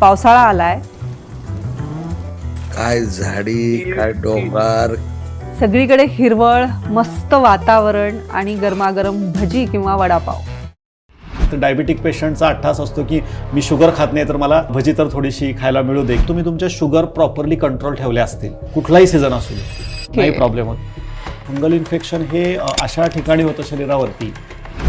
पावसाळा आलाय. काय झाडी काय डोंगर. सगळीकडे हिरवळ मस्त वातावरण आणि गरमागरम भजी किंवा वडापाव. तर डायबिटिक पेशंटचा अट्टास असतो की मी शुगर खात नाही तर मला भजी तर थोडीशी खायला मिळू दे. तुम्ही तुमच्या शुगर प्रॉपरली कंट्रोल ठेवले असतील. कुठलाही सीझन असू दे. नाही प्रॉब्लेम होत फंगल इन्फेक्शन हे अशा ठिकाणी होतं शरीरावरती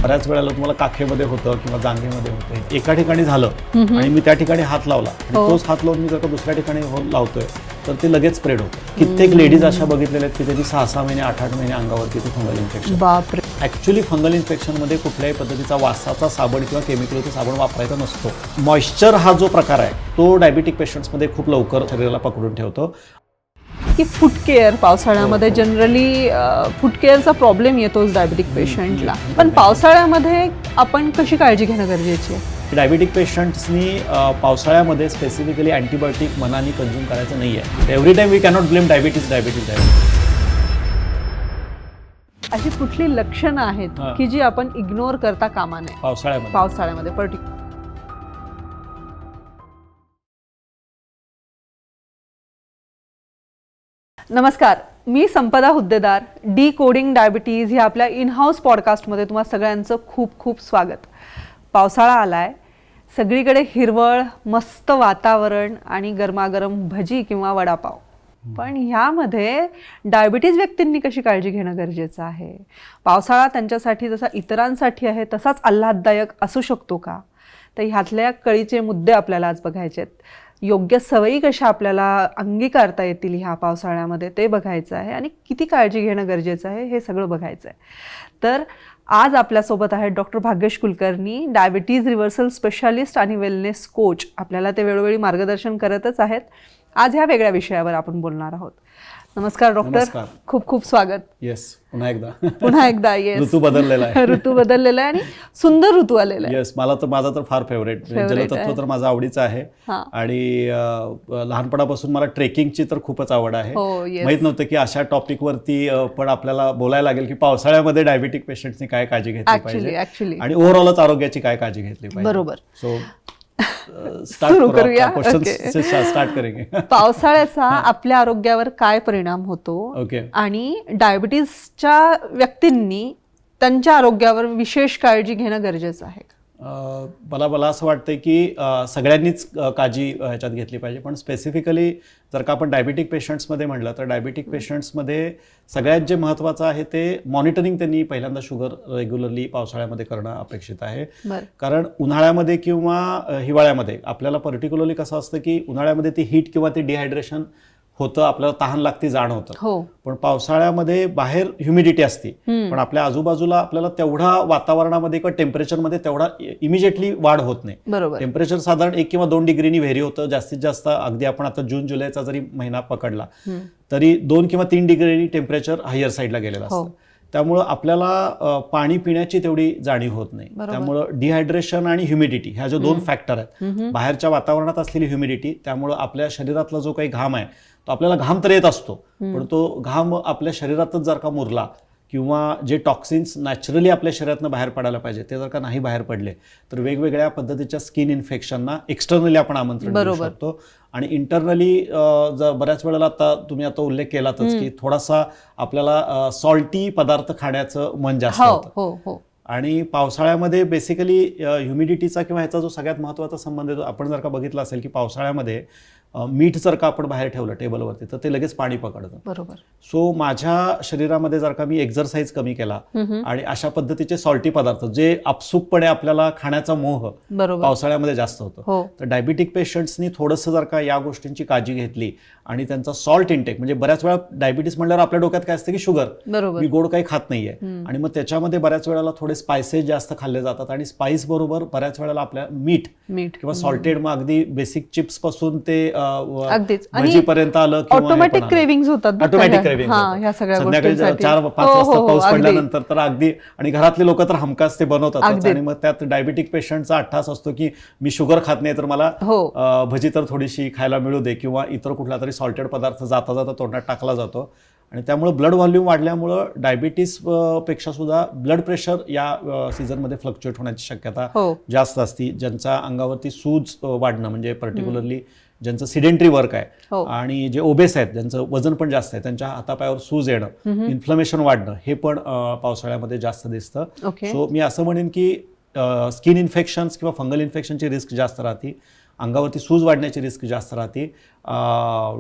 बऱ्याच वेळेला तुम्हाला काखेमध्ये होतं किंवा जांघेमध्ये होतं. एका ठिकाणी झालं आणि मी त्या ठिकाणी हात लावला. आणि हो. तोच हात लावून मी जर का दुसऱ्या ठिकाणी हो- लावतोय तर ते लगेच स्प्रेड होतं. कित्येक लेडीज अशा बघितलेल्या आहेत की त्यांनी सहा सहा महिने आठ आठ महिने अंगावरती ते फंगल इन्फेक्शन. बापरे. ॲक्च्युली फंगल इन्फेक्शनमध्ये कुठल्याही पद्धतीचा वासाचा साबण किंवा केमिकलचा साबण वापरायचा नसतो. मॉइश्चर हा जो प्रकार आहे तो डायबिटिक पेशंट्समध्ये खूप लवकर शरीराला पकडून ठेवतो. की फूड केअर पावसाळ्यामध्ये जनरली फूड केअरचा प्रॉब्लेम येतोच डायबिटिक पेशंटला पण पावसाळ्यामध्ये आपण कशी काळजी घेणं गरजेची आहे? डायबिटिक पेशंट्सनी पावसाळ्यामध्ये स्पेसिफिकली अँटीबायोटिक मनाने कंझ्युम करायचं नाही आहे every time we cannot blame diabetes diabetes diabetes अशी कुठली लक्षणं आहेत. की जी आपण इग्नोर करता कामा नये? पावसाळ्यामध्ये. पावसाळ्यामध्ये. पर्टिक्युलर नमस्कार मी Sampada Huddedar decoding diabetes ह्या आपल्या इन हाऊस पॉडकास्टमध्ये तुम्हा सगळ्यांचं खूप खूप स्वागत. पावसाळा आलाय सगळीकडे हिरवळ मस्त वातावरण आणि गरमागरम भजी किंवा वडापाव. पण ह्यामध्ये डायबिटीज व्यक्तींनी कशी काळजी घेणं गरजेचं आहे? पावसाळा त्यांच्यासाठी जसा इतरांसाठी आहे तसाच आल्हाददायक असू शकतो का? तर ह्यातल्या कळीचे मुद्दे आपल्याला आज बघायचे आहेत योग्य सवयी कशा आपल्याला अंगीकारता येतील ह्या पावसाळ्यामध्ये ते बघायचं आहे आणि किती काळजी घेणं गरजेचं आहे हे सगळं बघायचं आहे. तर आज आपल्यासोबत आहेत doctor भाग्यश Kulkarni diabetes reversal specialist आणि वेलनेस कोच. आपल्याला ते वेळोवेळी मार्गदर्शन करतच आहेत. आज ह्या वेगळ्या विषयावर आपण बोलणार आहोत. नमस्कार डॉक्टर. खूप खूप स्वागत. येस पुन्हा एकदा. पुन्हा एकदा येस ऋतू बदललेला आहे. ऋतू बदललेला आहे आणि सुंदर ऋतू आलेला आहे. येस मला तर माझा तर फार फेवरेट Favorite जलतत्व. तर माझा आवडीचा आहे. आणि लहानपणापासून मला ट्रेकिंगची तर खूपच आवड आहे. हो. माहीत नव्हतं की अशा टॉपिकवरती पण आपल्याला बोलायला लागेल की पावसाळ्यामध्ये डायबिटिक पेशंटनी काय काळजी घेतली पाहिजे? आणि ओव्हरऑलच आरोग्याची काय काळजी घेतली पाहिजे? बरोबर. सो सुरू करूया. स्टार्ट करेंगे. पावसाळ्याचा आपल्या आरोग्यावर काय परिणाम होतो? ओके आणि डायबिटीसच्या व्यक्तींनी त्यांच्या आरोग्यावर विशेष काळजी घेणं गरजेचं आहे मला मला असं वाटतं की सगळ्यांनीच काळजी ह्याच्यात घेतली पाहिजे. पण स्पेसिफिकली जर का आपण डायबिटिक पेशंट्समध्ये म्हटलं तर डायबिटिक पेशंट्समध्ये सगळ्यात जे महत्त्वाचं आहे ते मॉनिटरिंग त्यांनी पहिल्यांदा शुगर रेग्युलरली पावसाळ्यामध्ये करणं अपेक्षित आहे. कारण उन्हाळ्यामध्ये किंवा हिवाळ्यामध्ये आपल्याला पर्टिक्युलरली कसं असतं की उन्हाळ्यामध्ये ती हीट किंवा ते डिहायड्रेशन होतं आपल्याला तहान लागते जाण होतं. हो. पण पावसाळ्यामध्ये बाहेर ह्युमिडिटी असते. पण आपल्या आजूबाजूला आपल्याला तेवढा वातावरणामध्ये किंवा टेम्परेचरमध्ये तेवढा इमिजिएटली वाढ होत नाही. बरोबर. टेम्परेचर साधारण एक किंवा दोन डिग्रीनी व्हेरी होतं. जास्तीत जास्त अगदी आपण आता जून जुलैचा जरी महिना पकडला तरी दोन किंवा तीन डिग्री टेम्परेचर हायर साईडला गेलेलं हो. असतं. त्यामुळं आपल्याला पाणी पिण्याची तेवढी जाणीव होत नाही. त्यामुळं डिहायड्रेशन आणि ह्युमिडिटी ह्या ज्या दोन फॅक्टर आहेत बाहेरच्या वातावरणात असलेली ह्युमिडिटी त्यामुळं आपल्या शरीरातला जो काही घाम आहे तो आपल्याला घाम तर येत असतो. पण तो घाम आपल्या शरीरातच जर का मुरला किंवा जे टॉक्सिन्स नॅचरली आपल्या शरीरातनं बाहेर पडायला पाहिजे ते जर का नाही बाहेर पडले तर वेगवेगळ्या पद्धतीच्या स्किन इन्फेक्शनना एक्सटर्नली आपण आमंत्रण देऊ बरोबर. शकतो. आणि इंटरनली बऱ्याच वेळेला आता तुम्ही आता उल्लेख केलातच की थोडासा आपल्याला सॉल्टी पदार्थ खाण्याचं मन जास्त हो होतं. हो हो. आणि पावसाळ्यामध्ये बेसिकली ह्युमिडिटीचा किंवा ह्याचा जो सगळ्यात महत्त्वाचा संबंध आहे तो आपण जर का बघितला असेल की पावसाळ्यामध्ये मीठ जर का आपण बाहेर ठेवलं टेबलवरती तर ते लगेच पाणी पकडतं. बरोबर. सो माझ्या शरीरामध्ये जर का मी एक्झरसाईज कमी केला आणि अशा पद्धतीचे सॉल्टी पदार्थ जे आपसुकपणे आपल्याला खाण्याचा मोह बरोबर. पावसाळ्यामध्ये जास्त होतो हो. तर डायबिटिक पेशंट्सनी थोडंसं जर का या गोष्टींची काळजी घेतली आणि त्यांचा सॉल्ट इंटेक म्हणजे बऱ्याच वेळा डायबिटीस म्हणल्यावर आपल्या डोक्यात काय असतं की शुगर बरोबर. मी गोड काही खात नाहीये. आणि मग त्याच्यामध्ये बऱ्याच वेळेला थोडे स्पायसेस जास्त खाल्ले जातात आणि स्पाइस बरोबर बऱ्याच वेळेला आपल्या मीठ मीठ. किंवा सॉल्टेड मग अगदी बेसिक चिप्सपासून ते अगदीच. आणि भजीपर्यंत आलं ऑटोमॅटिक. क्रेविंग होतात ऑटोमॅटिक क्रेविंग हा संध्याकाळी. चार पाच हो, वाजता हो, हो, पाऊस. पडल्यानंतर तर अगदी आणि घरातले लोक तर हमखास ते बनवतात. आणि मग त्यात डायबिटिक पेशंटचा अट्ठास असतो की मी शुगर खात नाही तर मला भजी तर थोडीशी खायला मिळू दे किंवा इतर कुठला तरी सॉल्टेड पदार्थ जाता जाता तोंडात टाकला जातो आणि त्यामुळे ब्लड व्हॉल्यूम वाढल्यामुळं डायबिटीसपेक्षा सुद्धा ब्लड प्रेशर या सीझनमध्ये फ्लक्च्युएट होण्याची शक्यता जास्त असती ज्यांचा अंगावरती सूज वाढणं म्हणजे पर्टिक्युलरली ज्यांचं सिडेंटरी वर्क आहे हो. आणि जे ओबेस आहेत ज्यांचं वजन पण जास्त आहे त्यांच्या हातापायावर सूज येणं इन्फ्लमेशन वाढणं हे पण पावसाळ्यामध्ये जास्त दिसतं. सो मी असं म्हणेन की स्किन इन्फेक्शन्स किंवा फंगल इन्फेक्शनची रिस्क जास्त राहते. अंगावरती सूज वाढण्याची रिस्क जास्त राहते.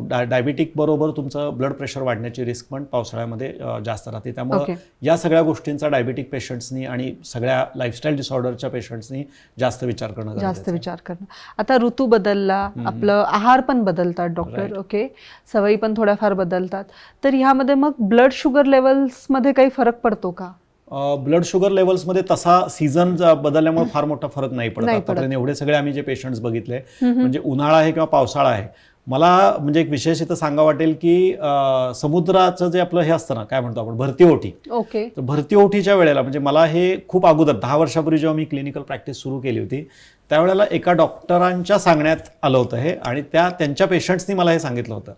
डाय डायबिटिक बरोबर तुमचं ब्लड प्रेशर वाढण्याची रिस्क पण पावसाळ्यामध्ये जास्त राहते. त्यामुळं या सगळ्या गोष्टींचा डायबिटिक पेशंट्सनी आणि सगळ्या लाईफस्टाईल डिसऑर्डरच्या पेशंट्सनी जास्त विचार करणं जास्त. विचार करणं. आता ऋतू बदलला आपलं आहार पण बदलतात डॉक्टर. ओके. सवयी पण थोड्याफार बदलतात. तर ह्यामध्ये मग ब्लड शुगर लेवल्समध्ये काही फरक पडतो का? ब्लड शुगर लेवल्समध्ये तसा सीझन बदलल्यामुळे फार मोठा फरक नाही पडत. आतापर्यंत एवढे सगळे आम्ही जे पेशंट्स बघितले म्हणजे उन्हाळा आहे किंवा पावसाळा आहे मला म्हणजे एक विशेष इथं सांगा वाटेल की समुद्राचं जे आपलं हे असतं ना काय म्हणतो आपण भरती ओठी ओके. तर भरती ओठीच्या वेळेला म्हणजे मला हे खूप अगोदर दहा वर्षापूर्वी जेव्हा मी क्लिनिकल प्रॅक्टिस सुरू केली होती त्यावेळेला एका डॉक्टरांच्या सांगण्यात आलं होतं हे आणि त्या त्यांच्या पेशंट्सनी मला हे सांगितलं होतं.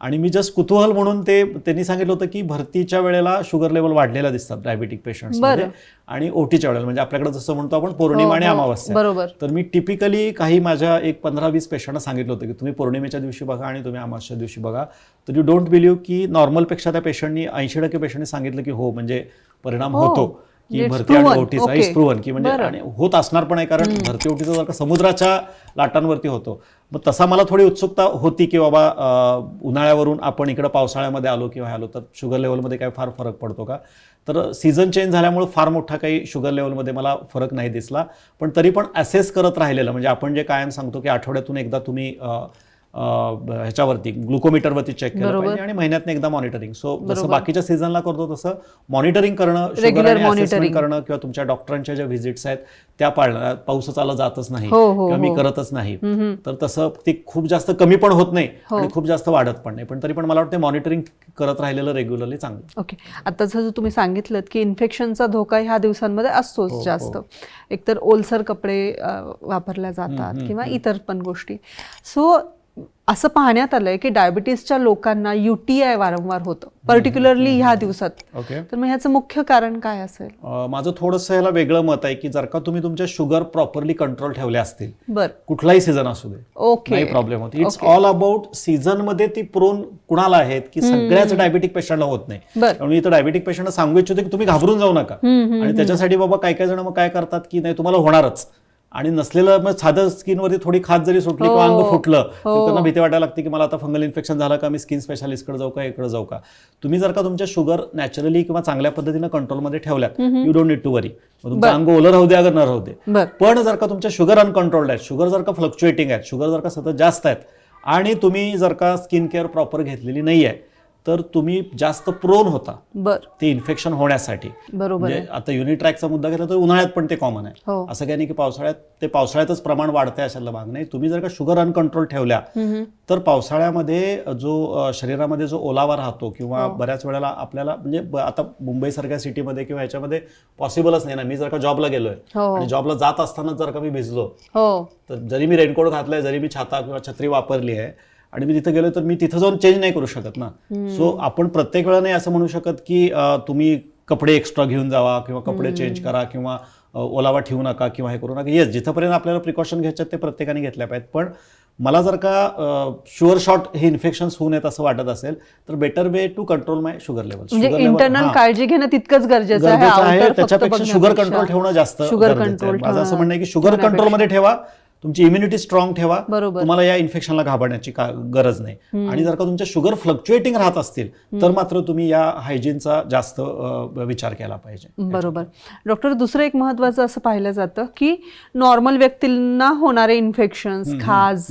आणि मी जस्ट कुतूहल म्हणून ते त्यांनी सांगितलं होतं की भरतीच्या वेळेला शुगर लेवल वाढलेला दिसतात डायबिटिक पेशंट्स बरं. आणि ओटीच्या वेळेला म्हणजे आपल्याकडे जसं म्हणतो आपण पौर्णिमा आणि हो, हो, अमावस्या. बरोबर. तर मी टिपिकली काही माझ्या एक पंधरा वीस पेशंटना सांगितलं होतं की तुम्ही पौर्णिमेच्या दिवशी बघा आणि तुम्ही अमावस्या दिवशी बघा. तर यू डोंट बिलीव्ह की नॉर्मलपेक्षा त्या पेशंटनी ऐंशी टक्के पेशंटनी सांगितलं की हो म्हणजे परिणाम हो. होतो. की भरती आणि. इज प्रूव्हन की म्हणजे. आणि होत असणार पण आहे कारण भरती ओटीचा जर का समुद्राच्या लाटांवरती होतो. मग तसा मला थोडी उत्सुकता होती की बाबा उन्हाळ्यावरून आपण इकडं पावसाळ्यामध्ये आलो किंवा आलो तर शुगर लेवलमध्ये काय फार फरक पडतो का? तर सीझन चेंज झाल्यामुळे फार मोठा काही शुगर लेवलमध्ये मला फरक नाही दिसला. पण तरी पण असेस करत राहिलेलं म्हणजे आपण जे कायम सांगतो की आठवड्यातून एकदा तुम्ही ह्याच्यावरती ग्लुकोमीटरवरती चेक केलं. पाहिजे आणि महिन्यात एकदा मॉनिटरिंग सो जसं. बाकीच्या सीझनला करतो तसं मॉनिटरिंग करणं assessment monitoring. करणं किंवा तुमच्या डॉक्टरांच्या ज्या व्हिजिट्स आहेत त्या पाळणं. पाऊसच आला जातच नाही. हो, हो, किंवा मी हो. करतच नाही. तर तसं ते खूप जास्त कमी पण होत नाही. आणि खूप जास्त वाढत पण नाही. पण तरी पण मला वाटतं मॉनिटरिंग करत राहिलेलं रेग्युलरली चांगलं. ओके आता जसं तुम्ही सांगितलं की इन्फेक्शनचा धोका ह्या दिवसांमध्ये असतोच जास्त. एकतर ओलसर कपडे वापरल्या जातात किंवा इतर पण गोष्टी. सो असं पाहण्यात आलंय की डायबिटीसच्या लोकांना युटीआय वारंवार होतं. पर्टिक्युलरली ह्या दिवसात. ओके तर मग ह्याचं मुख्य कारण काय असेल? माझं थोडंसं ह्याला वेगळं मत आहे की जर का तुम्ही तुमच्या शुगर प्रॉपरली कंट्रोल ठेवले असतील बर. कुठलाही सीझन असू दे ओके प्रॉब्लेम होत. इट्स. ऑल अबाउट सीझनमध्ये ती प्रोन कुणाला आहेत की सगळ्याच डायबिटिक पेशंटला होत नाही. बर. त्यामुळे इथं डायबिटिक पेशंटला सांगू इच्छितो की तुम्ही घाबरून जाऊ नका. आणि त्याच्यासाठी बाबा काय काय जण मग काय करतात की नाही तुम्हाला होणारच. आणि नसलेलं मग साधं स्किनवरती थोडी खाज जरी सुटली किंवा अंग हो. फुटलं तर हो. त्यांना भीती वाटायला लागते की मला आता फंगल इन्फेक्शन झालं का मी स्किन स्पेशालिस्टकडे जाऊ का इकडे जाऊ का तुम्ही जर का तुमच्या शुगर नॅचरली किंवा चांगल्या पद्धतीनं कंट्रोलमध्ये ठेवल्यात you don't need to worry तुमचं. अंग ओलं राहू दे अगर न राहू दे पण जर का तुमच्या शुगर अनकंट्रोल्ड आहेत शुगर जर का फ्लक्च्युएटिंग आहेत शुगर जर का सतत जास्त आहेत आणि तुम्ही जर का स्किन केअर प्रॉपर घेतलेली नाही आहे तर तुम्ही जास्त प्रोन होता. बर. ते इन्फेक्शन होण्यासाठी. बरोबर म्हणजे आता युनिट्रॅकचा मुद्दा घेतला तर उन्हाळ्यात पण ते कॉमन आहे. हो. असं काही नाही की पावसाळ्यात ते पावसाळ्यातच प्रमाण वाढतंय अशाला भाग नाही तुम्ही जर का शुगर अनकंट्रोल ठेवल्या. तर पावसाळ्यामध्ये जो शरीरामध्ये जो ओलावा राहतो किंवा हो. बऱ्याच वेळेला आपल्याला म्हणजे आता मुंबईसारख्या सिटीमध्ये किंवा ह्याच्यामध्ये पॉसिबलच नाही ना. मी जर का जॉबला गेलोय हो. आणि जॉबला जात असताना जर का मी भिजलो हो. तर जरी मी रेनकोट घातलाय जरी मी छाता किंवा छत्री वापरली आहे आणि मी तिथं गेलो तर मी तिथं जाऊन चेंज नाही करू शकत ना. सो आपण प्रत्येक वेळा नाही असं म्हणू शकत की तुम्ही कपडे एक्स्ट्रा घेऊन जावा किंवा कपडे चेंज करा किंवा ओलावा ठेवू नका किंवा हे करू नका. येस जिथंपर्यंत आपल्याला प्रिकॉशन घ्यायच्यात ते प्रत्येकाने घेतल्या पाहिजेत. पण मला जर का शुअर शॉट हे इन्फेक्शन होऊ नयेत असं वाटत असेल तर better way to control my sugar level internal काळजी घेणं तितकंच गरजेचं आहे. त्याच्यापेक्षा शुगर. कंट्रोल ठेवणं जास्त शुगर. कंट्रोल माझं असं म्हणणं आहे की शुगर. कंट्रोलमध्ये ठेवा. तुमची इम्युनिटी स्ट्रॉंग ठेवा. बरोबर. तुम्हाला या इन्फेक्शनला घाबरण्याची गरज नाही. आणि जर का तुमच्या शुगर फ्लक्च्युएटिंग राहत असतील तर मात्र तुम्ही या हायजीनचा जास्त विचार केला पाहिजे. बरोबर. डॉक्टर दुसरं एक महत्वाचं असं पाहिलं जातं की नॉर्मल व्यक्तींना होणारे इन्फेक्शन्स खाज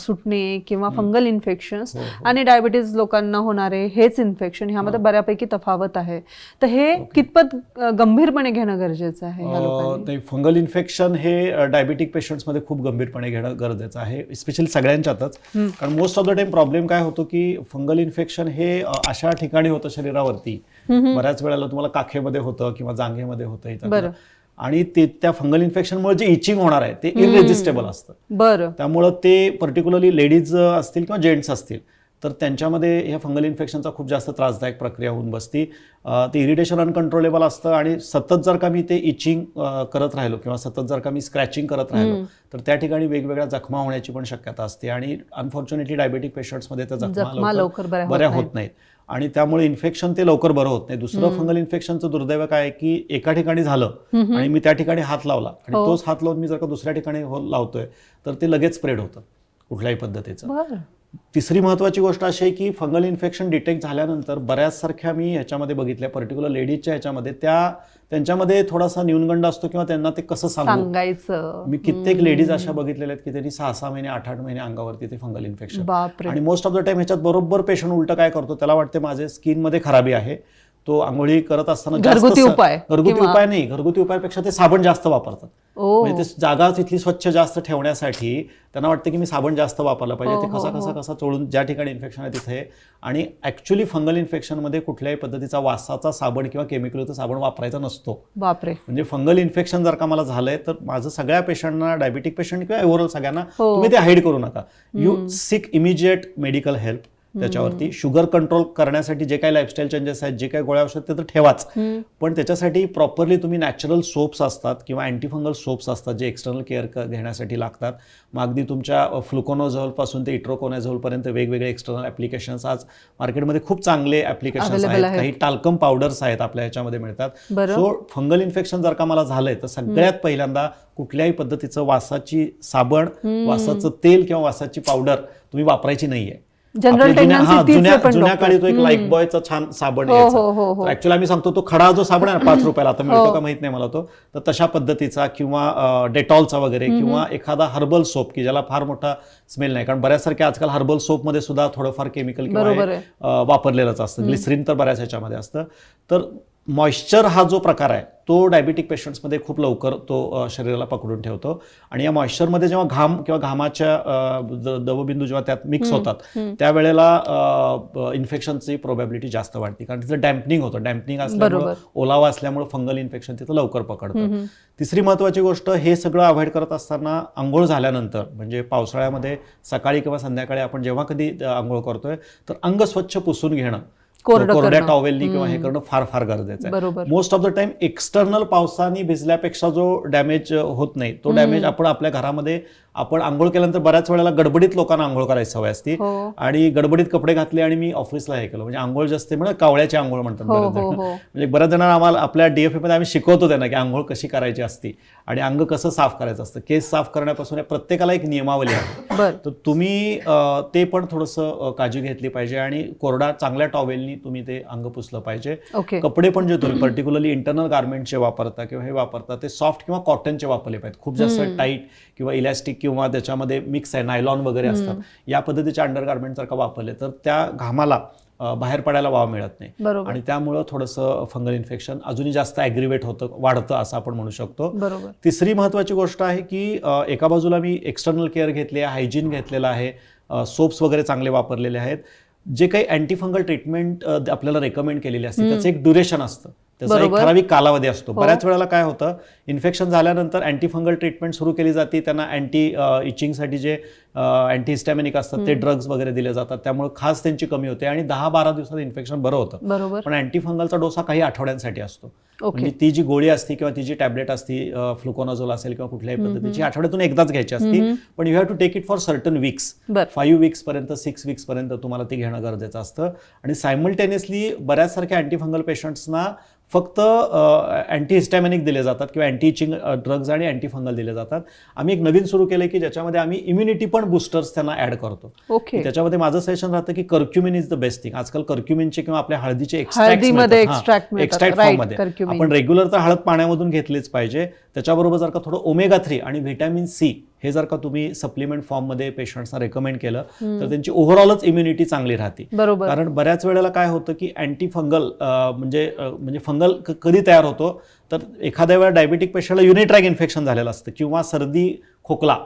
सुटणे किंवा फंगल इन्फेक्शन्स हो, आणि डायबिटीज लोकांना होणारे हेच इन्फेक्शन ह्यामध्ये बऱ्यापैकी तफावत आहे. तर हे कितपत गंभीरपणे घेणं गरजेचं आहे फंगल इन्फेक्शन हे डायबिटिक पेशंट्समध्ये खूप गंभीरपणे घेणं गरजेचं आहे स्पेशली सगळ्यांच्यातच. कारण most of the time problem काय होतो की फंगल इन्फेक्शन हे अशा ठिकाणी होतं शरीरावरती. बऱ्याच वेळेला तुम्हाला काखेमध्ये होतं किंवा जांघेमध्ये होतं इथं. आणि ते त्या फंगल इन्फेक्शनमुळे जे इचिंग होणार आहे ते इरेजिस्टेबल असतं. बरं. त्यामुळं ते पर्टिक्युलरली लेडीज असतील किंवा जेंट्स असतील तर त्यांच्यामध्ये ह्या फंगल इन्फेक्शनचा खूप जास्त त्रासदायक प्रक्रिया होऊन बसती. ते इरिटेशन अनकंट्रोलेबल असतं आणि सतत जर का मी ते इचिंग करत राहिलो किंवा सतत जर का मी स्क्रॅचिंग करत राहिलो तर त्या ठिकाणी वेगवेगळ्या जखमा होण्याची पण शक्यता असते आणि अनफॉर्च्युनेटली डायबेटिक पेशंट्समध्ये त्या जखमा लवकर बऱ्या होत नाहीत. होत नाहीत. आणि त्यामुळे इन्फेक्शन ते लवकर बरं होत नाही. दुसरं फंगल इन्फेक्शनचं दुर्दैव काय की एका ठिकाणी झालं आणि मी त्या ठिकाणी हात लावला आणि हो. तोच हात लावून मी जर का दुसऱ्या ठिकाणी हो- लावतोय तर ते लगेच स्प्रेड होतं कुठल्याही पद्धतीचं. तिसरी महत्वाची गोष्ट अशी आहे की फंगल इन्फेक्शन डिटेक्ट झाल्यानंतर बऱ्याच सारख्या मी ह्याच्यामध्ये बघितल्या पर्टिक्युलर लेडीजच्या ह्याच्यामध्ये त्या त्यांच्यामध्ये थोडासा न्यूनगंड असतो किंवा त्यांना ते कसं सांगू? सांगायचं. मी कित्येक लेडीज अशा बघितलेल्या आहेत की त्यांनी सहा सहा महिने आठ आठ महिने अंगावरती ते फंगल इन्फेक्शन. आणि मोस्ट ऑफ द टाइम ह्याच्यात बरोबर पेशंट उलट काय करतो त्याला वाटते माझे स्किनमध्ये खराबी आहे. तो आंघोळी करत असताना घरगुती उपाय घरगुती उपाय नाही. घरगुती उपायापेक्षा ते साबण जास्त वापरतात. म्हणजे ते जागा तिथली स्वच्छ जास्त ठेवण्यासाठी त्यांना वाटतं की मी साबण जास्त वापरला पाहिजे. हो, ते कसा हो, कसा हो. कसा चोळून ज्या ठिकाणी इन्फेक्शन आहे तिथे. आणि ऍक्च्युली फंगल इन्फेक्शनमध्ये कुठल्याही पद्धतीचा वासाचा साबण किंवा केमिकलयुक्त साबण वापरायचा नसतो. बापरे. म्हणजे फंगल इन्फेक्शन जर का मला झालंय तर माझं सगळ्या पेशंटना डायबिटिक पेशंट किंवा ओव्हरऑल सगळ्यांना. तुम्ही ते हाईड करू नका. You seek immediate medical help त्याच्यावरती शुगर कंट्रोल करण्यासाठी जे काही लाईफस्टाईल चेंजेस आहेत जे काही गोळ्या औषध ते तर ठेवाच. पण त्याच्यासाठी प्रॉपरली तुम्ही नॅचरल सोप्स असतात किंवा अँटीफंगल सोप्स असतात जे एक्सटर्नल केअर घेण्यासाठी लागतात. मग अगदी तुमच्या फ्लुकोनोझोलपासून ते इट्रोकोनॅझोल पर्यंत वेगवेगळे एक्सटर्नल ऍप्लिकेशन्स आज मार्केटमध्ये खूप चांगले ऍप्लिकेशन्स Available आहेत. काही टाल्कम पावडर्स आहेत आपल्या ह्याच्यामध्ये मिळतात. सो फंगल इन्फेक्शन जर का मला झालंय तर सगळ्यात पहिल्यांदा कुठल्याही पद्धतीचं वासाची साबण वासाचं तेल किंवा वासाची पावडर तुम्ही वापरायची नाहीये. आपल्या जुन्या-. काळी तो एक लाईफ बॉयचा छान साबण यायचा. हो, हो, हो. ऍक्च्युअली आम्ही सांगतो तो खडा जो साबण आहे पाच रुपयाला आता मिळतो. का माहीत नाही मला तो. तर तशा पद्धतीचा किंवा डेटॉलचा वगैरे किंवा एखादा हर्बल सोप की ज्याला फार मोठा स्मेल नाही. कारण बऱ्याच सारख्या आजकाल हर्बल सोपमध्ये सुद्धा थोडंफार केमिकल किंवा वापरलेलंच असतं. ग्लिसरीन तर बऱ्याच ह्याच्यामध्ये असतं. तर मॉइश्चर हा जो प्रकार आहे तो डायबिटिक पेशंट्समध्ये खूप लवकर तो शरीराला पकडून ठेवतो. आणि या मॉइश्चरमध्ये जेव्हा घाम किंवा घामाच्या दवबिंदू जेव्हा त्यात मिक्स होतात त्यावेळेला इन्फेक्शनची प्रोबॅबिलिटी जास्त वाढते. कारण तिथं डॅम्पनिंग होतं. डॅम्पनिंग असल्यामुळे. ओलावा असल्यामुळे फंगल इन्फेक्शन तिथं लवकर पकडतं. तिसरी महत्वाची गोष्ट हे सगळं अवॉइड करत असताना आंघोळ झाल्यानंतर म्हणजे पावसाळ्यामध्ये सकाळी किंवा संध्याकाळी आपण जेव्हा कधी आंघोळ करतोय तर अंग स्वच्छ पुसून घेणं. कोरड्या. टॉवेलनी किंवा हे करणं फार फार गरजेचं आहे. Most of the time external पावसाने भिजल्यापेक्षा जो डॅमेज होत नाही तो डॅमेज आपण आपल्या घरामध्ये आपण आंघोळ केल्यानंतर बऱ्याच वेळेला गडबडीत लोकांना आंघोळ करायची सवय असते. हो. आणि गडबडीत कपडे घातले आणि मी ऑफिसला हे केलं. म्हणजे आंघोळ जे असते म्हणजे कावळ्याची आंघोळ म्हणतात हो, हो. म्हणजे बऱ्याच जणांना आम्हाला आपल्या डीएफए मध्ये आम्ही शिकवतो त्यांना की आंघोळ कशी करायची असती आणि अंग कसं साफ करायचं असतं. केस साफ करण्यापासून प्रत्येकाला एक नियमावली आहे. तर तुम्ही ते पण थोडंसं काळजी घेतली पाहिजे आणि कोरडा चांगल्या टॉवेलनी तुम्ही ते अंग पुसलं पाहिजे. कपडे पण जे तुम्ही पर्टिक्युलरली इंटरनल गार्मेंटचे वापरता किंवा हे वापरता ते सॉफ्ट किंवा कॉटनचे वापरले पाहिजेत. खूप जास्त टाईट किंवा इलॅस्टिक किंवा त्याच्यामध्ये मिक्स आहे नायलॉन वगैरे असतात. या पद्धतीचे अंडर गार्मेंट जर का वापरले तर त्या घामाला बाहेर पडायला वाव मिळत नाही. आणि त्यामुळं थोडंसं फंगल इन्फेक्शन अजूनही जास्त ॲग्रिवेट होतं वाढतं असं आपण म्हणू शकतो. बरोबर. तिसरी महत्त्वाची गोष्ट आहे की एका बाजूला मी एक्सटर्नल केअर घेतली आहे हायजीन घेतलेलं आहे सोप्स वगैरे चांगले वापरलेले आहेत. जे काही अँटीफंगल ट्रीटमेंट आपल्याला रेकमेंड केलेली असते त्याचं एक ड्युरेशन असतं. त्याचा एक. ठराविक कालावधी असतो. हो. बऱ्याच वेळेला काय होतं इन्फेक्शन झाल्यानंतर अँटीफंगल ट्रीटमेंट सुरू केली जाते. त्यांना अँटी इचिंगसाठी जे अँटीहिस्टॅमिनिक असतात ते ड्रग्ज वगैरे दिले जातात. त्यामुळे खास त्यांची कमी होते आणि दहा बारा दिवसात इन्फेक्शन बरं होतं. बरोबर. पण अँटीफंगलचा डोसा काही आठवड्यांसाठी असतो. ओके. म्हणजे ती जी गोळी असते किंवा ती जी टॅबलेट असती फ्लुकोनाझोल असेल किंवा कुठल्याही पद्धतीची आठवड्यातून एकदाच घ्यायची असती. पण you have to take it for certain weeks five weeks पर्यंत सिक्स वीक्स पर्यंत तुम्हाला ती घेणं गरजेचं असतं. आणि सायमल्टेनियसली बऱ्याच सारख्या अँटीफंगल पेशंट्सना फक्त अँटीहिस्टॅमिनिक दिले जातात किंवा अँटी इचिंग ड्रग्ज आणि अँटीफंगल दिले जातात. आम्ही एक नवीन सुरू केलं की ज्याच्यामध्ये आम्ही इम्युनिटी पण बुस्टर्स त्यांना ऍड करतो. ओके त्याच्यामध्ये माझं सेशन राहतं की curcumin is the best thing आजकाल कर्क्युमिनचे किंवा आपल्या हळदीचे. एक्स्ट्रॅक्ट Right, फॉर्ममध्ये. आपण रेग्युलर तर हळद पाण्यामधून घेतलीच पाहिजे. त्याच्याबरोबर जर का थोडं ओमेगा थ्री आणि व्हिटॅमिन सी हे जर का तुम्ही सप्लिमेंट फॉर्ममध्ये पेशंट्सना रेकमेंड केलं तर त्यांची ओव्हरऑलच इम्युनिटी चांगली राहते. बरोबर. कारण बऱ्याच वेळेला काय होतं की अँटी फंगल म्हणजे म्हणजे फंगल कधी तयार होतो तर एखाद्या वेळा डायबिटिक पेशंटला युनिट्रॅक इन्फेक्शन झालेलं असतं किंवा सर्दी खोकला.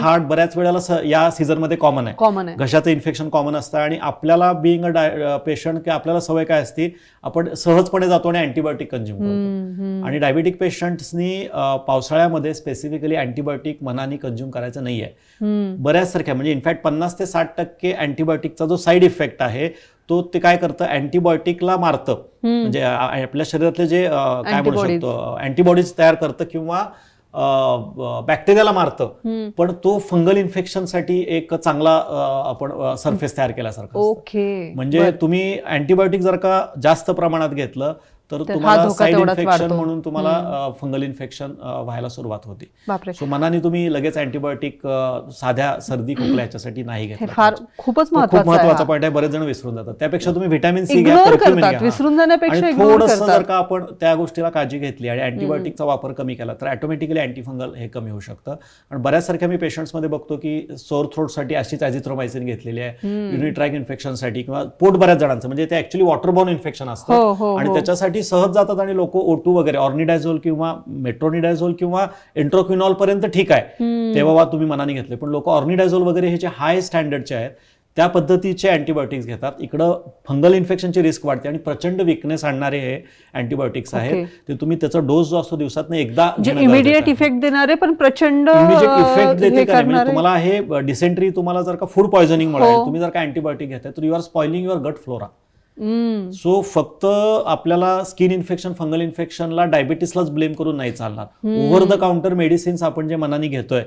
हा बऱ्याच वेळेला या सीझनमध्ये कॉमन आहे. कॉमन आहे. घशाचं इन्फेक्शन कॉमन असतं आणि आपल्याला बिईंग अ पेशंट की आपल्याला सवय काय असती आपण सहजपणे जातो आणि अँटीबायोटिक कंझ्युम करतो. आणि डायबिटिक पेशंट्सनी पावसाळ्यामध्ये स्पेसिफिकली अँटीबायोटिक मनाने कंझ्युम करायचं नाही आहे बऱ्याच सारख्या म्हणजे इनफॅक्ट पन्नास ते साठ टक्के अँटीबायोटिकचा जो साईड इफेक्ट आहे तो ते काय करतं? अँटीबायोटिकला मारतं. म्हणजे आपल्या शरीरातले जे काय म्हणू. शकतो? अँटीबॉडीज तयार करतं किंवा बॅक्टेरियाला मारतं. पण तो फंगल इन्फेक्शनसाठी एक चांगला आपण सरफेस तयार केल्यासारखा. ओके. म्हणजे तुम्ही अँटीबायोटिक जर का जास्त प्रमाणात घेतलं तर हा तुम्हाला साईड इन्फेक्शन. म्हणून तुम्हाला फंगल इन्फेक्शन व्हायला सुरुवात होती. सो मनाने तुम्ही लगेच अँटीबायोटिक साध्या सर्दी खोकला याच्यासाठी नाही हे घेतलं. खूपच महत्वाचं पॉईंट आहे. बरेच जण विसरून जातात. त्यापेक्षा तुम्ही व्हिटॅमिन सी घ्या. विसरून जाण्यापेक्षा थोडंसं जर का आपण त्या गोष्टीला काळजी घेतली आणि अँटीबायोटिकचा वापर कमी केला तर ऑटोमॅटिकली अँटीफंगल हे कमी होऊ शकतं. आणि बऱ्याच सारख्या मी पेशंट्समध्ये बघतो की सोर थ्रोटसाठी अशीच ॲझिथ्रोमायसिन घेतलेली आहे. युनिट्रॅक इन्फेक्शनसाठी किंवा पोट बऱ्याच जणांचं म्हणजे ते ऍक्च्युली वॉटरबॉर्न इन्फेक्शन हो, असतं. हो, आणि हो. त्याच्यासाठी सहज जातात आणि लोक ओटू वगैरे ऑर्निडायझोल किंवा मेट्रोनिडायझोल किंवा एंट्रोक्विनॉल पर्यंत ठीक आहे तेव्हा तुम्ही मनाने घेतले पण लोक ऑर्निडायझोल वगैरे हे जे हाय स्टँडर्डचे आहेत त्या पद्धतीचे अँटीबायोटिक्स घेतात इकडं फंगल इन्फेक्शनची रिस्क वाढते आणि प्रचंड विकनेस आणणारे हे अँटीबायोटिक्स आहेत. ते तुम्ही त्याचा डोस जो असतो दिवसात एकदा इमिडिएट. इफेक्ट देणारे पण प्रचंड इफेक्ट देते? म्हणजे तुम्हाला हे डिसेंट्री तुम्हाला जर का फूड पॉयझनिंग मुळे हो. तुम्ही जर का अँटीबायोटिक घेताय तर you are spoiling your gut flora. So फक्त आपल्याला स्किन इन्फेक्शन फंगल इन्फेक्शनला डायबिटीसलाच ब्लेम करून नाही चालणार. ओव्हर द काउंटर मेडिसिन्स आपण जे मनाने घेतोय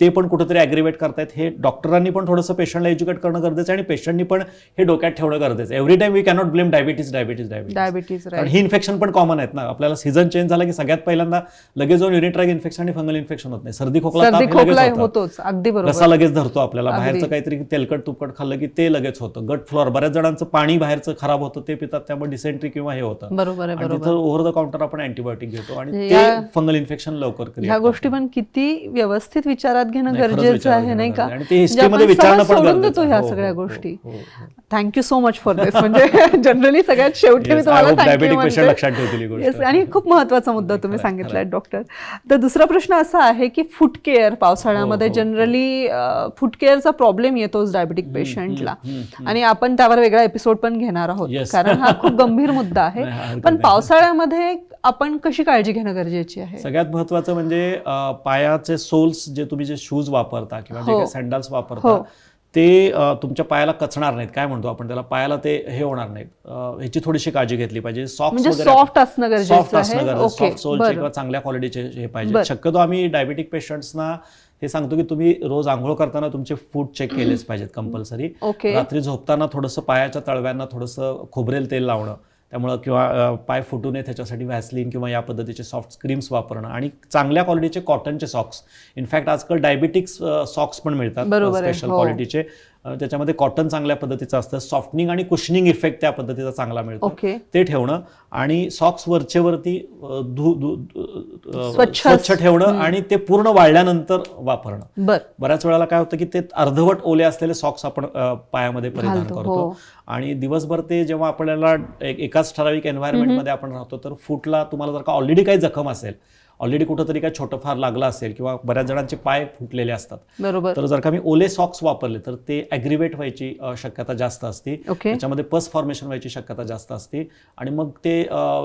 ते पण कुठेतरी अग्रिवेट करतायत. हे डॉक्टरांनी पण थोडंसं पेशंटला एज्युकेट करणं गरजेचं आहे आणि पेशंटनी पण हे डोक्यात ठेवणं गरजेचं आहे. Every time we cannot blame diabetes diabetes diabetes he infection पण कॉमन आहेत ना. आपल्याला सीझन चेंज झाला की सगळ्यात पहिल्यांदा लगेच जाऊन युनिट्रॅक इन्फेक्शन आणि फंगल इन्फेक्शन होत नाही. सर्दी खोकला हे लगेच धरतो आपल्याला. बाहेरचं काहीतरी तेलकट तुपकट खाल्लं की ते लगेच होतं. गट फ्लोअर बऱ्याच जणांचं पाणी बाहेरचं खराब होतं ते पितात त्यामुळे डिसेंट्री किंवा हे होतं. बरोबर बरोबर. ओव्हर द काउंटर आपण अँटीबायोटिक घेतो आणि म्हणजे ते फंगल इन्फेक्शन लवकर ह्या गोष्टी. पण किती व्यवस्थित विचारात घेणं गरजेचं आहे नाही का? म्हणजे सोडून देतो. ह्या हो, सगळ्या हो, गोष्टी. हो, हो. Thank you so much for this म्हणजे जनरली सगळ्यात शेवटी मी तुम्हाला गोष्ट. Yes, आणि खूप महत्त्वाचा मुद्दा तुम्ही सांगितलाय डॉक्टर तर दुसरा प्रश्न असा आहे की फूट केअर पावसाळ्यामध्ये. जनरली फूट केअरचा प्रॉब्लेम येतोच डायबिटिक पेशंटला आणि आपण त्यावर वेगळा एपिसोड पण घेणार आहोत. Yes. कारण हा खूप गंभीर मुद्दा आहे पण. पावसाळ्यामध्ये आपण कशी काळजी घेणं गरजेची आहे सगळ्यात महत्वाचं म्हणजे पायाचे सोल्स जे तुम्ही जे शूज वापरता किंवा जे हो. काही सँडल्स वापरता हो. ते तुमच्या पायाला कचणार नाहीत काय म्हणतो आपण त्याला पायाला ते हे होणार नाहीत ह्याची थोडीशी काळजी घेतली पाहिजे सॉक्स म्हणजे soft असणं गरजेचं सॉफ्ट असणं. गरजेचं सॉफ्ट सोलचे. किंवा चांगल्या क्वालिटीचे हे. पाहिजे शक्यतो आम्ही डायबिटिक पेशंट्सना हे सांगतो की तुम्ही रोज आंघोळ करताना तुमचे फूट चेक केलेच पाहिजेत कंपल्सरी. रात्री झोपताना थोडंसं पायाच्या तळव्यांना थोडंसं खोबरेल तेल लावणं त्यामुळं किंवा पाय फुटू नये त्याच्यासाठी व्हॅसलिन किंवा या पद्धतीचे सॉफ्ट क्रीम्स वापरणं आणि चांगल्या क्वालिटीचे कॉटनचे सॉक्स इनफॅक्ट आजकाल डायबिटिक्स सॉक्स पण मिळतात स्पेशल. क्वालिटीचे त्याच्यामध्ये कॉटन चांगल्या पद्धतीचं असतं. सॉफ्टनिंग आणि कुशनिंग इफेक्ट त्या पद्धतीचा चांगला मिळतो. ते ठेवणं आणि सॉक्स वरचे वरती अं, धु धु अं, स्वच्छ स्वच्छ ठेवणं आणि ते पूर्ण वाळल्यानंतर वापरणं. बऱ्याच वेळेला काय होतं की ते अर्धवट ओले असलेले सॉक्स आपण पायामध्ये परिधान करतो. हो. आणि दिवसभर ते जेव्हा आपल्याला एक- एकाच ठराविक एन्व्हायरमेंटमध्ये आपण राहतो तर फूटला तुम्हाला जर का ऑलरेडी काही जखम असेल ऑलरेडी कुठंतरी काय छोटं फार लागलं असेल किंवा बऱ्याच जणांचे पाय फुटलेले असतात. बरोबर. तर जर का मी ओले सॉक्स वापरले तर ते अग्रिवेट व्हायची शक्यता जास्त असते. त्याच्यामध्ये पस फॉर्मेशन व्हायची शक्यता जास्त असते. आणि मग ते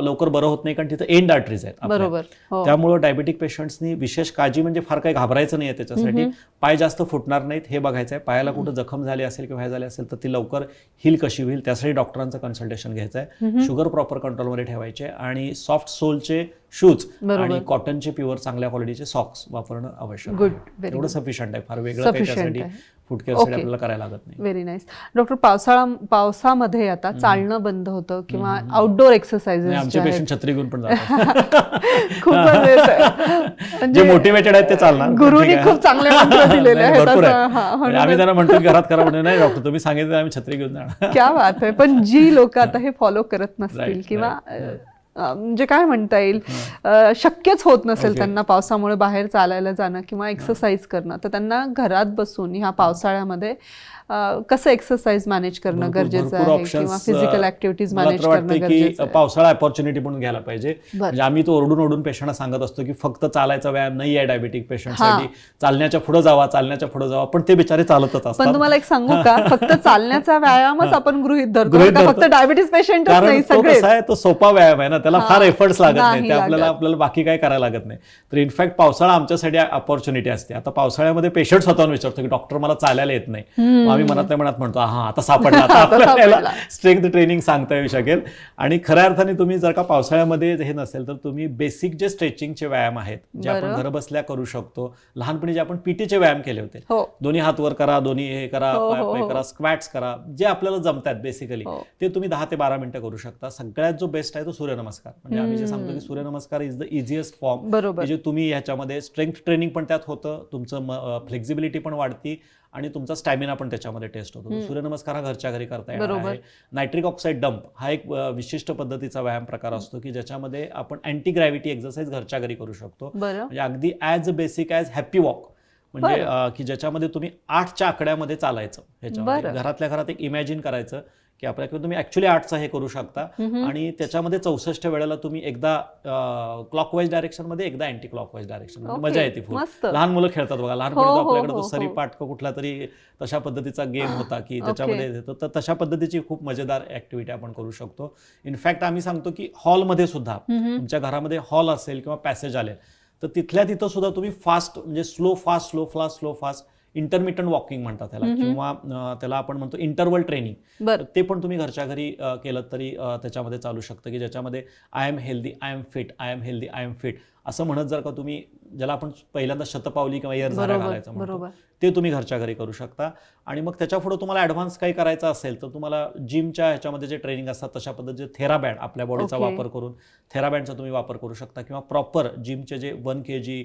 लवकर बरं होत नाही कारण तिथे एंड आर्टरीज आहेत. बरोबर. त्यामुळं डायबेटिक पेशंट्सनी विशेष काळजी म्हणजे फार काही घाबरायचं नाही आहे त्याच्यासाठी पाय जास्त फुटणार नाहीत हे बघायचं आहे पायाला कुठं जखम झाली असेल किंवा झाले असेल तर ती लवकर हील कशी होईल त्यासाठी डॉक्टरांचं कन्सल्टेशन घ्यायचं आहे शुगर प्रॉपर कंट्रोलमध्ये ठेवायचे आणि सॉफ्ट सोलचे शूज. आणि कॉटनचे प्युअर चांगल्या क्वालिटीचे सॉक्स वापरणं आवश्यक आहे. गुड व्हेरी एवढं सफिशियंट आहे. फार वेगळं आहे. फुटकेअरसाठी. आपल्याला करायला लागत नाही. व्हेरी नाईस डॉक्टर पावसाळा पावसामध्ये आता चालणं बंद होतं किंवा आउटडोर नाही, एक्सरसाइजेस आमचे पेशंट छत्री घेऊन पण खूप. जे म्हणजे मोटिवेटेड आहेत ते चालणार. गुरुनी. खूप चांगले मंत्र दिलेले आहेत. हा, म्हणजे आम्ही त्यांना म्हणतो घरात करा म्हणजे नाही डॉक्टर तुम्ही सांगितलं आम्ही छत्री घेऊन जाणार. क्या बात आहे. पण जी लोक आता हे फॉलो करत नसतील किंवा म्हणजे काय म्हणता येईल? शक्यच होत नसेल Okay. त्यांना पावसामुळे बाहेर चालायला जाणं किंवा एक्सरसाइज करणं. तर त्यांना घरात बसून ह्या पावसाळ्यामध्ये कसं एक्सरसाइज मॅनेज करणं गरजेचं आहे किंवा फिजिकल ऍक्टिव्हिटीज मला मॅनेज करणं की गरजेचं आहे. पावसाळा ऑपॉर्च्युनिटी म्हणून घ्यायला पाहिजे. म्हणजे आम्ही तो ओरडून ओरडून पेशंटला सांगत असतो की फक्त चालायचा व्यायाम नाही आहे डायबेटिक पेशंटसाठी चालण्याच्या पुढे जावा चालण्याच्या पुढे जावा. पण ते बिचारे चालतच पण असतात. तुम्हाला एक सांगू का? फक्त चालण्याचा व्यायामच आपण गृहित धरतो? फक्त पेशंटच कारण नाही आहे तो सोपा व्यायाम आहे ना. त्याला. फार एफर्ट्स लागत नाही. ते आपल्याला. आपल्याला बाकी काय करायला लागत नाही. तर इनफॅक्ट पावसाळा आमच्यासाठी ऑपॉर्च्युनिटी असते. आता पावसाळ्यामध्ये पेशंट स्वतःहून विचारतो की डॉक्टर मला चालायला येत नाही. आम्ही मनातल्या मनात म्हणतो हा आता सापडला आपल्याला. स्ट्रेंथ ट्रेनिंग सांगता येऊ शकेल आणि खऱ्या अर्थाने तुम्ही जर का पावसाळ्यामध्ये हे नसेल तर तुम्ही बेसिक जे स्ट्रेचिंगचे व्यायाम आहेत जे आपण. घर बसल्या करू शकतो लहानपणी जे आपण पीटीचे व्यायाम केले होते हो दोन्ही हात वर करा दोन्ही हे करा हो, पाय हो, पाय. करा स्क्वॅट्स करा जे आपल्याला जमतात बेसिकली. ते तुम्ही दहा ते बारा मिनिटं करू शकता सगळ्यात जो बेस्ट आहे तो सूर्यनमस्कार म्हणजे आम्ही जे सांगतो की Suryanamaskar is the easiest form बरोबर जे तुम्ही ह्याच्यामध्ये स्ट्रेंथ ट्रेनिंग पण त्यात होतं तुमचं फ्लेक्झिबिलिटी पण वाढती आणि तुमचा स्टॅमिना पण त्याच्यामध्ये टेस्ट होतो. सूर्यनमस्कार हा घरच्या घरी करता येणार. आहे. नायट्रिक ऑक्साईड डंप हा एक विशिष्ट पद्धतीचा व्यायाम प्रकार असतो की ज्याच्यामध्ये आपण अँटी ग्रॅव्हिटी एक्सरसाइज घरच्या घरी करू शकतो. म्हणजे अगदी as basic as happy walk म्हणजे की ज्याच्यामध्ये तुम्ही आठच्या आकड्यामध्ये चालायचं ह्याच्यामध्ये. घरातल्या घरात एक इमॅजिन करायचं की आपल्या किंवा तुम्ही ऍक्च्युली आठचं हे करू शकता. आणि त्याच्यामध्ये चौसष्ट वेळेला तुम्ही एकदा क्लॉकवाईज डायरेक्शनमध्ये एकदा अँटी क्लॉकवाईज डायरेक्शनमध्ये. मजा येते फुल. लहान मुलं खेळतात बघा. लहानपणी हो, हो, आपल्याकडे हो, तो सरी. पाटक कुठला तरी तशा पद्धतीचा गेम होता की त्याच्यामध्ये येतो. तर तशा पद्धतीची खूप मजेदार ऍक्टिव्हिटी आपण करू शकतो. इनफॅक्ट आम्ही सांगतो की हॉलमध्ये सुद्धा तुमच्या घरामध्ये हॉल असेल किंवा पॅसेज आले तर तिथल्या तिथं सुद्धा तुम्ही फास्ट म्हणजे slow fast slow fast slow fast intermittent walking म्हणतात त्याला. किंवा त्याला आपण म्हणतो इंटरवल ट्रेनिंग ते पण तुम्ही घरच्या घरी केलं तरी त्याच्यामध्ये चालू शकतं की ज्याच्यामध्ये I am healthy I am fit I am healthy I am fit असं म्हणत जर का तुम्ही ज्याला आपण पहिल्यांदा शतपावली किंवा इयर बरोबर घालायचं म्हणतो ते तुम्ही घरच्या घरी करू शकता. आणि मग त्याच्या पुढे तुम्हाला ॲडव्हान्स काही करायचं असेल तर तुम्हाला जिमच्या ह्याच्यामध्ये जे ट्रेनिंग असतात तशा पद्धतीचे थेराबँड आपल्या बॉडीचा. वापर करून थेराबँडचा तुम्ही वापर करू शकता. किंवा प्रॉपर जिमचे जे one K G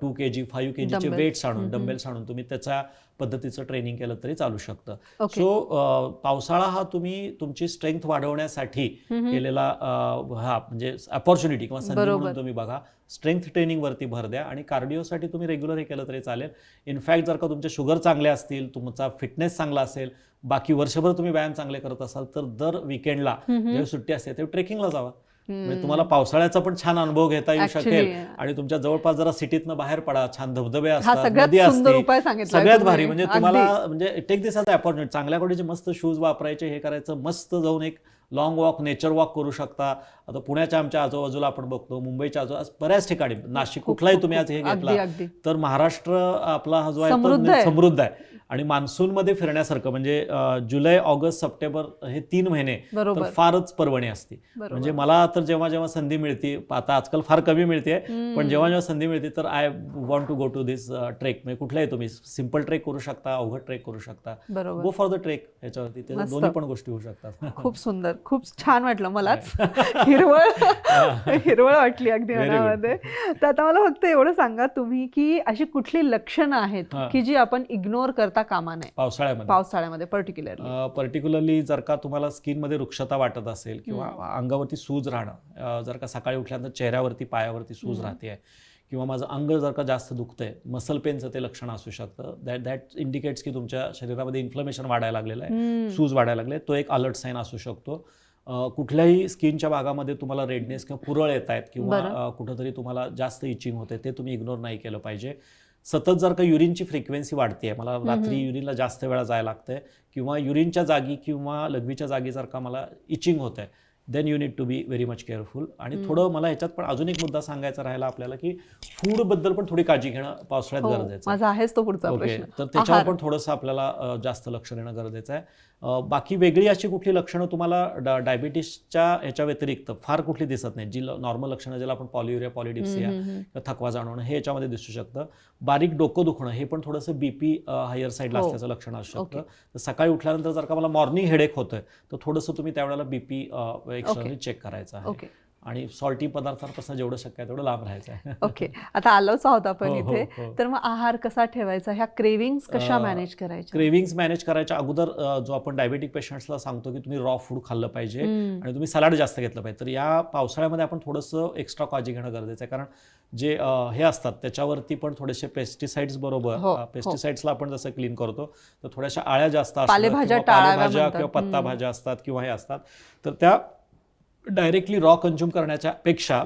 two K G five K जीचे. वेट्स आणून. डंबेल्स आणून तुम्ही त्याच्या पद्धतीचं ट्रेनिंग केलं तरी चालू शकतं. सो पावसाळा हा तुम्ही तुमची स्ट्रेंथ वाढवण्यासाठी केलेला हा म्हणजे अपॉर्च्युनिटी किंवा संधी. म्हणून तुम्ही बघा. स्ट्रेंथ ट्रेनिंगवरती भर द्या आणि कार्डिओसाठी तुम्ही रेग्युलर हे केलं तरी चालेल. इनफॅक्ट जर का तुमचे शुगर चांगले असतील तुमचा फिटनेस चांगला असेल बाकी वर्षभर तुम्ही व्यायाम चांगले करत असाल तर दर विकेंडला जेव्हा सुट्टी असते तेव्हा ट्रेकिंगला जावा. म्हणजे तुम्हाला पावसाळ्याचा पण छान अनुभव घेता येऊ शकेल आणि तुमच्या जवळपास जरा सिटीतनं बाहेर पडा छान धबधबे असतात सगळ्यात नदी असते सगळ्यात. भारी म्हणजे. तुम्हाला म्हणजे टेक दिस एज अपॉर्च्युनिटी चांगल्या क्वालिटीचे मस्त शूज वापरायचे हे करायचं मस्त जाऊन एक लॉंग वॉक नेचर वॉक करू शकता. आता पुण्याच्या आमच्या आजूबाजूला आपण बघतो मुंबईच्या आजूबाजू आज बऱ्याच ठिकाणी नाशिक कुठलाही तुम्ही आज हे घेतला तर महाराष्ट्र आपला हा जो आहे समृद्ध आहे. आणि मान्सूनमध्ये फिरण्यासारखं म्हणजे जुलै ऑगस्ट सप्टेंबर हे तीन महिने तर फारच पर्वणी असते. म्हणजे मला तर जेव्हा जेव्हा संधी मिळते आता आजकाल फार कमी मिळते पण जेव्हा जेव्हा संधी मिळते तर I want to go to this trek म्हणजे कुठलाही तुम्ही सिंपल ट्रेक करू शकता अवघड ट्रेक करू शकता. गो फॉर द ट्रेक ह्याच्यावरती ते मस्त. दोन्ही पण गोष्टी होऊ शकतात. खूप सुंदर. खूप छान वाटलं मलाच. हिरवळ हिरवळ वाटली अगदी. मनामध्ये. तर आता मला फक्त एवढं सांगा तुम्ही की अशी कुठली लक्षणं आहेत. की जी आपण इग्नोर करता कामा नये? पावसाळ्यामध्ये. पावसाळ्यामध्ये पर्टिक्युलरली पर्टिक्युलरली जर का तुम्हाला स्किनमध्ये वृक्षता वाटत असेल किंवा अंगावरती सूज राहणं जर का सकाळी उठल्यानंतर चेहऱ्यावरती पायावरती सूज राहते किंवा माझं अंग जर का जास्त दुखतंय मसल पेनचं ते लक्षण असू शकतं. दॅट दॅट इंडिकेट्स की तुमच्या शरीरामध्ये इन्फ्लमेशन वाढायला लागलेलं आहे. सूज वाढायला लागले तो एक अलर्ट साईन असू शकतो. कुठल्याही स्किनच्या भागामध्ये तुम्हाला रेडनेस किंवा पुरळ येत आहेत किंवा कुठंतरी तुम्हाला जास्त इचिंग होते ते तुम्ही इग्नोर नाही केलं पाहिजे. सतत जर का युरिनची फ्रिक्वेन्सी वाढते मला रात्री युरिनला जास्त वेळा जायला लागतंय किंवा युरिनच्या जागी किंवा लघवीच्या जागी जर का मला इचिंग होत आहे then you need to be very much careful आणि थोडं मला ह्याच्यात पण अजून एक मुद्दा सांगायचा राहिला आपल्याला की फूडबद्दल पण थोडी काळजी घेणं पावसाळ्यात गरजेचं हो, माझा आहेच तो पुढचा ओके प्रश्न. तर त्याच्यावर. पण थोडंसं आपल्याला जास्त लक्ष देणं गरजेचं आहे. बाकी वेगळी अशी कुठली लक्षणं तुम्हाला डायबिटीसच्या ह्याच्या व्यतिरिक्त फार कुठली दिसत नाही जी नॉर्मल लक्षणं ज्याला आपण पॉलियुरिया पॉलिडिप्सिया किंवा थकवा जाणवणं हे याच्यामध्ये दिसू शकतं. बारीक डोकं दुखणं हे पण थोडंसं बीपी हायर साईडला. असल्याचं लक्षण असू. शकतं. तर सकाळी उठल्यानंतर जर का मला मॉर्निंग हेडेक होतोय तर थोडंसं तुम्ही त्यावेळेला बीपी एक्स्ट्रा चेक करायचं आहे. आणि सॉल्टी पदार्थांपासून जेवढं शक्य आहे तेवढं लांब राहायचं आहे. ओके आता आलोच आहोत आपण हो, हो, इथे. हो. तर मग आहार कसा ठेवायचा? ह्या क्रेविंग्स कशा मॅनेज करायच्या? क्रेविंग्स मॅनेज करायच्या अगोदर जो आपण डायबेटिक पेशंट्सला सांगतो की तुम्ही रॉ फूड खाल्लं पाहिजे. आणि तुम्ही सलाड जास्त घेतलं पाहिजे. तर या पावसाळ्यामध्ये आपण थोडंसं एक्स्ट्रा काळजी घेणं गरजेचं आहे. कारण जे हे असतात त्याच्यावरती पण थोडेसे पेस्टिसाइड्स बरोबर. पेस्टिसाइड्सला आपण जसं क्लीन करतो तर थोड्याशा आळ्या जास्त असतात पालेभाज्या किंवा. किंवा पत्ता. भाज्या असतात किंवा हे असतात. तर त्या डायरेक्टली रॉ कन्झ्युम करण्याच्या पेक्षा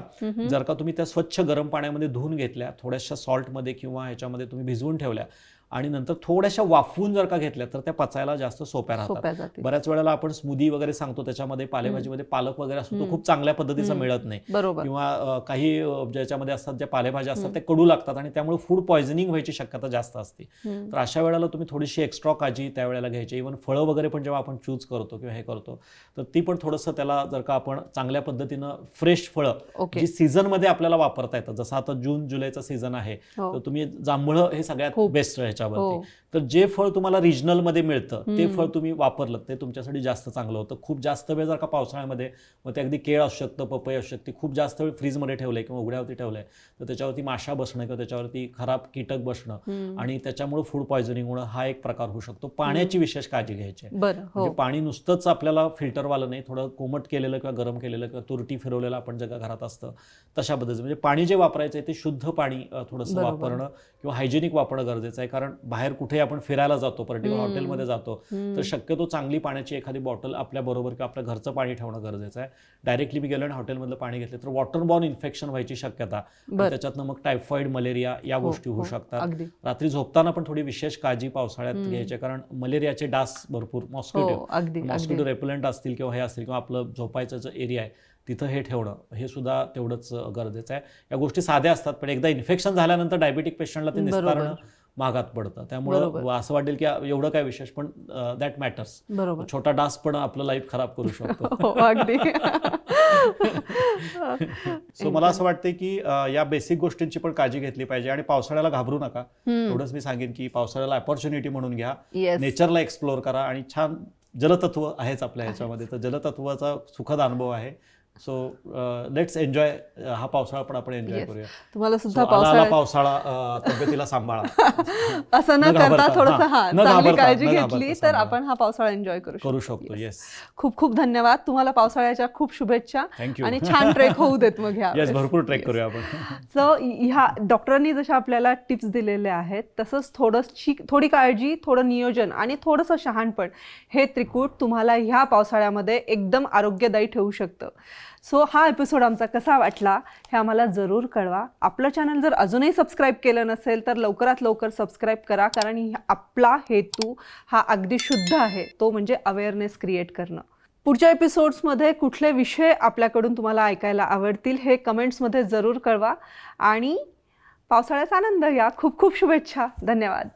जर का तुम्ही त्या स्वच्छ गरम पाण्यामध्ये धुवून घेतल्या थोड्याशा सॉल्टमध्ये किंवा ह्याच्यामध्ये तुम्ही भिजवून ठेवल्या आणि नंतर थोड्याशा वाफवून जर का घेतल्या तर त्या पचायला जास्त सोप्या राहतात. बऱ्याच वेळेला आपण स्मूदी वगैरे सांगतो त्याच्यामध्ये पालेभाजीमध्ये पालक वगैरे असतो तो खूप चांगल्या पद्धतीचा. मिळत नाही. बरोबर. किंवा काही ज्याच्यामध्ये असतात ज्या पालेभाज्या असतात ते कडू लागतात आणि त्यामुळे फूड पॉयझनिंग व्हायची शक्यता जास्त असते. तर अशा वेळेला तुम्ही थोडीशी एक्स्ट्रा काळजी त्यावेळेला घ्यायची. इव्हन फळं वगैरे पण जेव्हा आपण चूज करतो किंवा हे करतो तर ती पण थोडंसं त्याला जर का आपण चांगल्या पद्धतीनं फ्रेश फळं जी सीझनमध्ये आपल्याला वापरता येतात जसं आता जून जुलैचा सीझन आहे हो. तर तुम्ही जांभळं हे सगळ्यात. बेस्ट हो ह्याच्यावरती तर जे फळ तुम्हाला रिजनलमध्ये मिळतं ते. फळ तुम्ही वापरलं ते तुमच्यासाठी जास्त चांगलं होतं. खूप जास्त वेळ जर का पावसाळ्यामध्ये मग ते अगदी केळ असू शकतं पपई असू शकते खूप जास्त वेळ फ्रीजमध्ये ठेवलंय किंवा उघड्यावरती ठेवलंय तर त्याच्यावरती माशा बसणं किंवा त्याच्यावरती खराब कीटक बसणं. आणि त्याच्यामुळे फूड पॉयझनिंग होणं हा एक प्रकार होऊ शकतो. पाण्याची विशेष काळजी घ्यायची हो. म्हणजे पाणी नुसतंच आपल्याला फिल्टरवालं नाही थोडं कोमट केलेलं किंवा गरम केलेलं किंवा तुरटी फिरवलेलं आपण जे का घरात असतं तशा पद्धतीचं. म्हणजे पाणी जे वापरायचं आहे ते शुद्ध पाणी थोडंसं. वापरणं किंवा हायजेनिक वापरणं गरजेचं आहे. कारण बाहेर कुठे आपण फिरायला जातो पर्टिक्युलर. हॉटेलमध्ये जातो. तर शक्यतो चांगली पाण्याची एखादी बॉटल आपल्या बरोबर किंवा आपल्या घरचं पाणी ठेवणं गरजेचं आहे डायरेक्टली मी गेलो आणि हॉटेलमधलं पाणी घेतलं तर वॉटर बॉर्न इन्फेक्शन व्हायची शक्यता. त्याच्यातनं मग टायफॉइड मलेरिया या हो, गोष्टी होऊ हो. शकतात रात्री झोपताना पण थोडी विशेष काळजी पावसाळ्यात. घ्यायची कारण मलेरियाचे डास भरपूर मॉस्किटो मॉस्किटो रेपलंट असतील किंवा हे असतील किंवा आपलं झोपायचं जो एरिया आहे तिथं हे ठेवणं हे सुद्धा तेवढंच गरजेचं आहे या गोष्टी साध्या असतात पण एकदा इन्फेक्शन झाल्यानंतर डायबेटिक पेशंटला ते. निस्तारणं महागात पडतं. त्यामुळं. असं वाटेल की एवढं काय विशेष पण दॅट मॅटर्स बरोबर. छोटा डास पण आपलं लाईफ खराब करू शकतो. हो अगदी. सो मला असं वाटतं की या बेसिक गोष्टींची पण काळजी घेतली पाहिजे आणि पावसाळ्याला घाबरू नका. एवढंच मी सांगेन की पावसाळ्याला अपॉर्च्युनिटी म्हणून घ्या. नेचरला एक्सप्लोअर करा आणि छान जलतत्व आहेच आपल्या ह्याच्यामध्ये. तर जलतत्वाचा सुखद अनुभव आहे. सो लेट्स एन्जॉय हा पावसाळा पण आपण एन्जॉय. करूया. तुम्हाला सुद्धा पावसाळ्यात पावसाळा अ, तब्येतीला सांभाळा. असं न करता थोडस हा, चांगली काळजी घेतली तर. आपण हा पावसाळा एन्जॉय करू करू शकतो. येस खूप खूप धन्यवाद. तुम्हाला पावसाळ्याच्या खूप शुभेच्छा आणि छान ट्रेक होऊ देत मग ह्या येस भरपूर ट्रेक करूया आपण. सो ह्या डॉक्टरांनी जशा आपल्याला टिप्स दिलेल्या आहेत तसंच थोडंशी थोडी काळजी थोडं नियोजन आणि थोडंसं शहाणपण हे त्रिकूट तुम्हाला ह्या पावसाळ्यामध्ये एकदम आरोग्यदायी ठेवू शकतं. सो हा एपिसोड आमचा कसा वाटला हे आम्हाला जरूर कळवा. आपलं चॅनल जर अजूनही सबस्क्राईब केलं नसेल तर लवकरात लवकर सबस्क्राईब करा. कारण आपला हेतू हा अगदी शुद्ध आहे. तो म्हणजे अवेअरनेस क्रिएट करणं. पुढच्या एपिसोड्समध्ये कुठले विषय आपल्याकडून तुम्हाला ऐकायला आवडतील हे कमेंट्समध्ये जरूर कळवा. आणि पावसाळ्याचा आनंद घ्या. खूप खूप शुभेच्छा. धन्यवाद.